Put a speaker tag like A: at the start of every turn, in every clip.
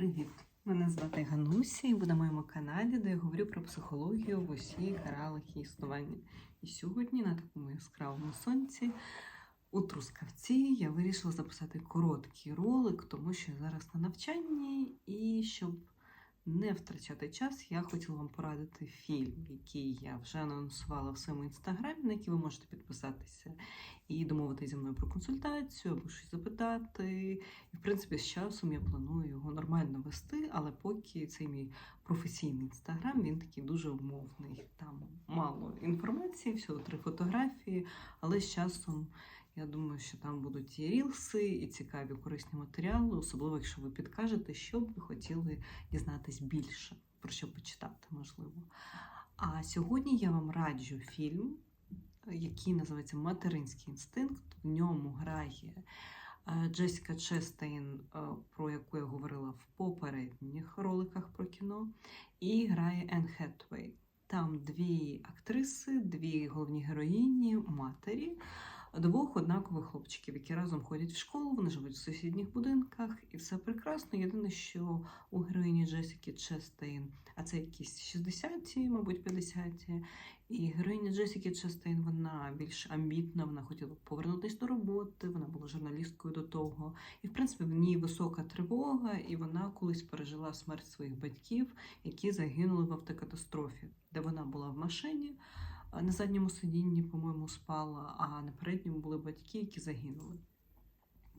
A: Привіт! Мене звати Гануся і ви на моєму каналі, де я говорю про психологію в усіх реалах її існування. І сьогодні на такому яскравому сонці у Трускавці я вирішила записати короткий ролик, тому що я зараз на навчанні, і щоб не втрачати час, я хотіла вам порадити фільм, який я вже анонсувала в своєму інстаграмі, на який ви можете підписатися і домовитися зі мною про консультацію або щось запитати. І, в принципі, з часом я планую його нормально вести, але поки цей мій професійний інстаграм, він такий дуже умовний. Там мало інформації, всього три фотографії, але з часом. Я думаю, що там будуть і рілси, і цікаві корисні матеріали, особливо якщо ви підкажете, що б ви хотіли дізнатись більше, про що почитати, можливо. А сьогодні я вам раджу фільм, який називається Материнський інстинкт. В ньому грає е, Джесіка Честейн, е, про яку я говорила в попередніх роликах про кіно, і грає Енн Хетвей. Там дві актриси, дві головні героїні, матері двох однакових хлопчиків, які разом ходять в школу, вони живуть в сусідніх будинках, і все прекрасно. Єдине, що у героїні Джесіки Честейн, а це якісь 60-ті, мабуть, 50-ті, і героїня Джесіки Честейн, вона більш амбітна, вона хотіла повернутися до роботи, вона була журналісткою до того. І, в принципі, в ній висока тривога, і вона колись пережила смерть своїх батьків, які загинули в автокатастрофі, де вона була в машині. На задньому сидінні, по-моєму, спала, а на передньому були батьки, які загинули.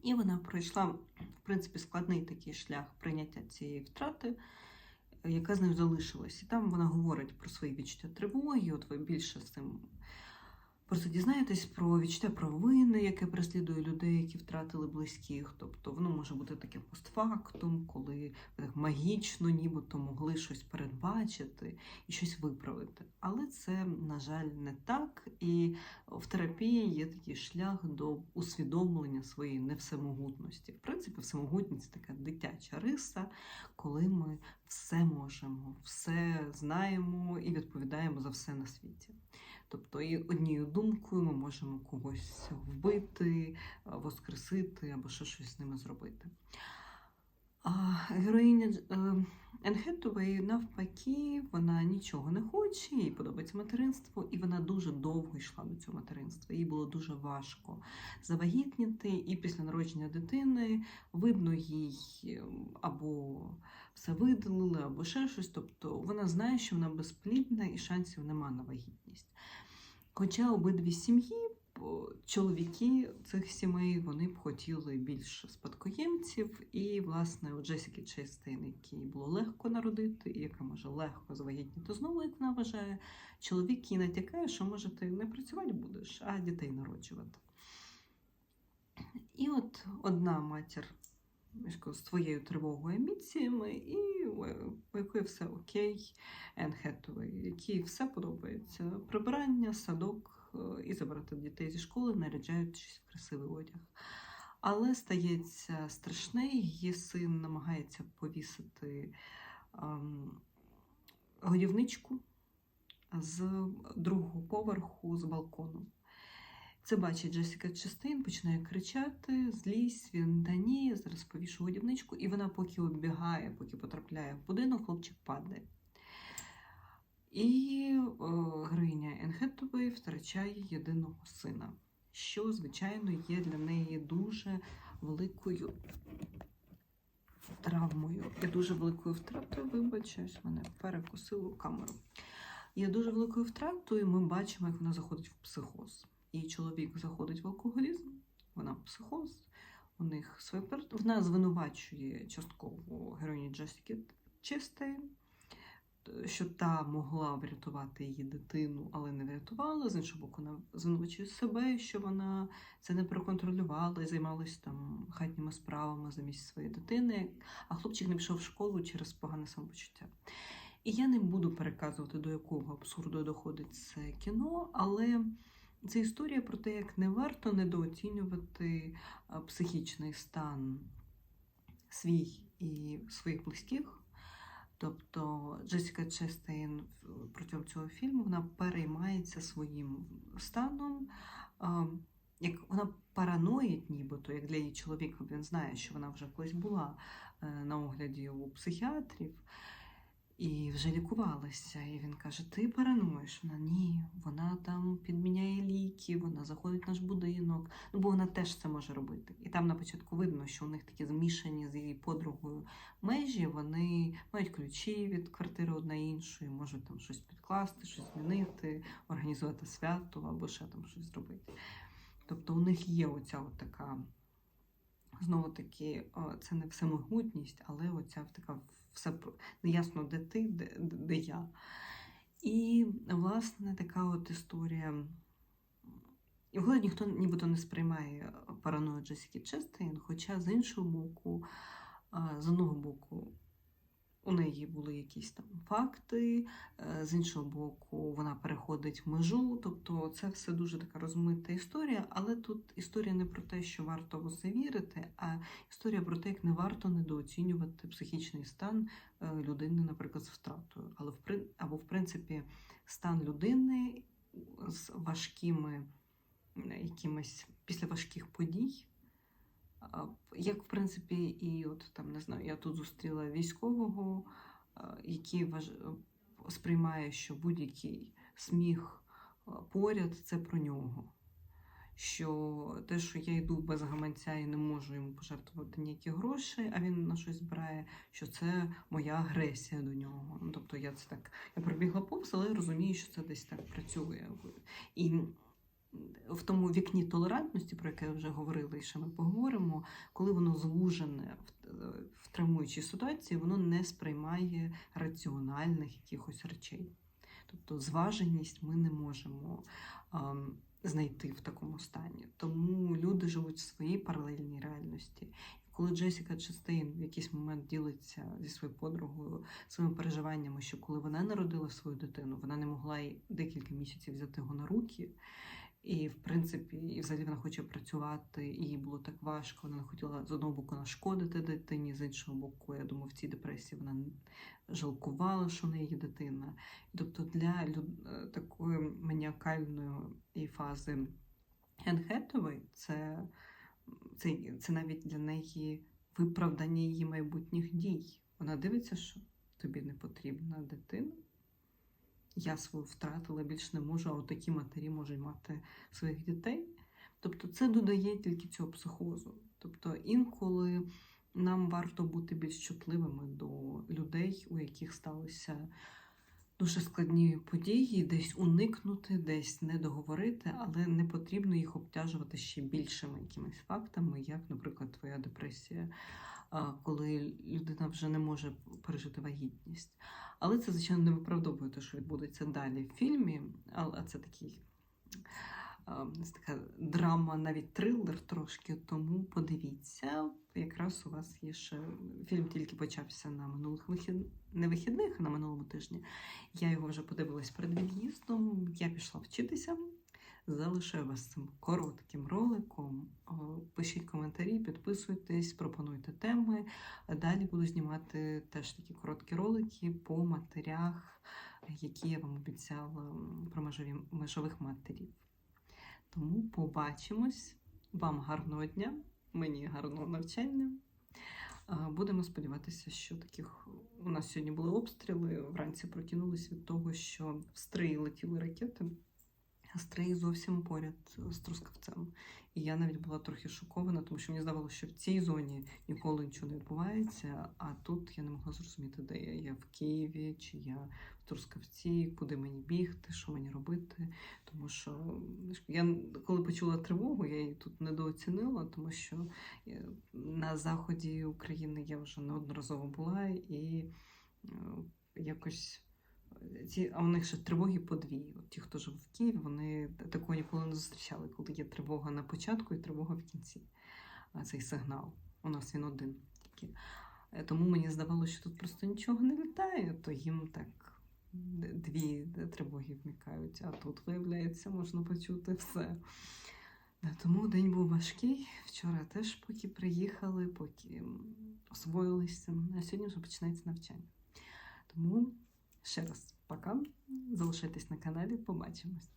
A: І вона пройшла, в принципі, складний такий шлях прийняття цієї втрати, яка з нею залишилась. І там вона говорить про свої відчуття тривоги. От ви більше з цим просто дізнаєтесь про відчуття провини, яке переслідує людей, які втратили близьких. Тобто воно може бути таким постфактум, коли ви так магічно, нібито могли щось передбачити і щось виправити. Але це, на жаль, не так. І в терапії є такий шлях до усвідомлення своєї невсемогутності. В принципі, всемогутність така дитяча риса, коли ми все можемо, все знаємо і відповідаємо за все на світі. Тобто, і однією думкою ми можемо когось вбити, воскресити або ще щось з ними зробити. Героїня Енхетової, навпаки, вона нічого не хоче, їй подобається материнство, і вона дуже довго йшла до цього материнства. Їй було дуже важко завагітніти, і після народження дитини видно їй або все видалили, або ще щось. Тобто вона знає, що вона безплідна і шансів нема на вагітність. Хоча обидві сім'ї, чоловіки цих сімей, вони б хотіли більше спадкоємців. І, власне, у Джесіки Честейн, якій було легко народити, і яка може легко завагітніти знову, як вона вважає, чоловік їй натякає, що може ти не працювати будеш, а дітей народжувати. І от одна матір з твоєю тривогою амбіціями, і у якої все окей, Енн Хеттовей, якій все подобається. Прибирання, садок і забрати дітей зі школи, наряджаючись в красивий одяг. Але стається страшне, її син намагається повісити ем, годівничку з другого поверху з балкону. Це бачить Джесіка Честейн, починає кричати, злість, він та ні, зараз повішу годівничку, і вона поки оббігає, поки потрапляє в будинок, хлопчик падає. І о, героїня Енхетової втрачає єдиного сина, що, звичайно, є для неї дуже великою травмою і дуже великою втратою. Вибачаюсь, мене перекусило камеру. Є дуже великою втратою, і ми бачимо, як вона заходить в психоз. І чоловік заходить в алкоголізм, вона психоз, у них своє Вона звинувачує частково героїні Джесіки Честейн, що та могла врятувати її дитину, але не врятувала. З іншого боку, вона звинувачує себе, що вона це не проконтролювала і займалася там хатніми справами замість своєї дитини, а хлопчик не пішов в школу через погане самопочуття. І я не буду переказувати, до якого абсурду доходить це кіно, але. Це історія про те, як не варто недооцінювати психічний стан свій і своїх близьких. Тобто Джесіка Честейн протягом цього фільму вона переймається своїм станом, як вона параноїть, нібито, як для її чоловіка, він знає, що вона вже колись була е, на огляді у психіатрів і вже лікувалася. І він каже: Ти парануєш? Вона ні, вона там підміняє ліки, вона заходить в наш будинок. Ну, бо вона теж це може робити. І там на початку видно, що у них такі змішані з її подругою межі. Вони мають ключі від квартири одна іншої, можуть там щось підкласти, щось змінити, організувати свято або ще там щось зробити. Тобто у них є оця така, знову таки, це не всемогутність, але оця така все неясно, де ти, де, де я. І, власне, така от історія. І виходить, ніхто нібито не сприймає параною Джесіки Честейн, хоча з іншого боку, з одного боку, у неї були якісь там факти, е, з іншого боку, вона переходить в межу. Тобто це все дуже така розмита історія, але тут історія не про те, що варто в це вірити, а історія про те, як не варто недооцінювати психічний стан е, людини, наприклад, з втратою. Але в або, в принципі, стан людини з важкими якимись після важких подій. Як, в принципі, і от там не знаю, я тут зустріла військового, який важ... сприймає, що будь-який сміх поряд це про нього. Що те, що я йду без гаманця і не можу йому пожертвувати ніякі гроші, а він на щось збирає, що це моя агресія до нього. Ну, тобто я це так, я пробігла повз, але розумію, що це десь так працює. І в тому вікні толерантності, про яке вже говорили, і ще ми поговоримо, коли воно звужене в, е, в травмуючій ситуації, воно не сприймає раціональних якихось речей. Тобто зваженість ми не можемо ем, знайти в такому стані. Тому люди живуть в своїй паралельній реальності. Коли Джесіка Честейн в якийсь момент ділиться зі своєю подругою своїми переживаннями, що коли вона народила свою дитину, вона не могла й декілька місяців взяти його на руки. І, в принципі, і взагалі вона хоче працювати, і їй було так важко. Вона не хотіла з одного боку нашкодити дитині, з іншого боку, я думаю, в цій депресії вона жалкувала, що в неї дитина. Тобто для люд... е, такої маніакальної фази Енхетової це, це, це навіть для неї виправдання її майбутніх дій. Вона дивиться, що тобі не потрібна дитина. Я свою втратила, більш не можу, а от такі матері можуть мати своїх дітей. Тобто це додає тільки цього психозу. Тобто інколи нам варто бути більш чутливими до людей, у яких сталися дуже складні події, десь уникнути, десь не договорити, але не потрібно їх обтяжувати ще більшими якимись фактами, як, наприклад, твоя депресія, коли людина вже не може пережити вагітність. Але це, звичайно, не виправдовує те, що відбудеться далі в фільмі, А це такий. така драма, навіть трилер трошки, тому подивіться. Якраз у вас є ще фільм тільки почався на минулих вихід... не вихідних, а на минулому тижні. Я його вже подивилась перед від'їздом. Я пішла вчитися. Залишаю вас цим коротким роликом. Пишіть коментарі, підписуйтесь, пропонуйте теми. Далі буду знімати теж такі короткі ролики по матерях, які я вам обіцяла про межові, межових матерів. Тому побачимось. Вам гарного дня, мені гарного навчання. Будемо сподіватися, що таких у нас сьогодні були обстріли. Вранці прокинулись від того, що в стрий летіли ракети, стрий зовсім поряд з Трускавцем. І я навіть була трохи шокована, тому що мені здавалося, що в цій зоні ніколи нічого не відбувається. А тут я не могла зрозуміти, де я. Я в Києві, чи я в Трускавці, куди мені бігти, що мені робити. Тому що я коли почула тривогу, я її тут недооцінила, тому що е, на заході України я вже неодноразово була і е, якось. Ці, а у них ще тривоги по дві. От ті, хто жив в Києві, вони такого ніколи не зустрічали, коли є тривога на початку і тривога в кінці. Цей сигнал. У нас він один тільки. Е, Тому мені здавалося, що тут просто нічого не літає, то їм так дві тривоги вмикають, а тут, виявляється, можна почути все. Тому день був важкий. Вчора теж поки приїхали, поки освоїлися, а сьогодні вже починається навчання. Тому ще раз пока. Залишайтесь на каналі, побачимось.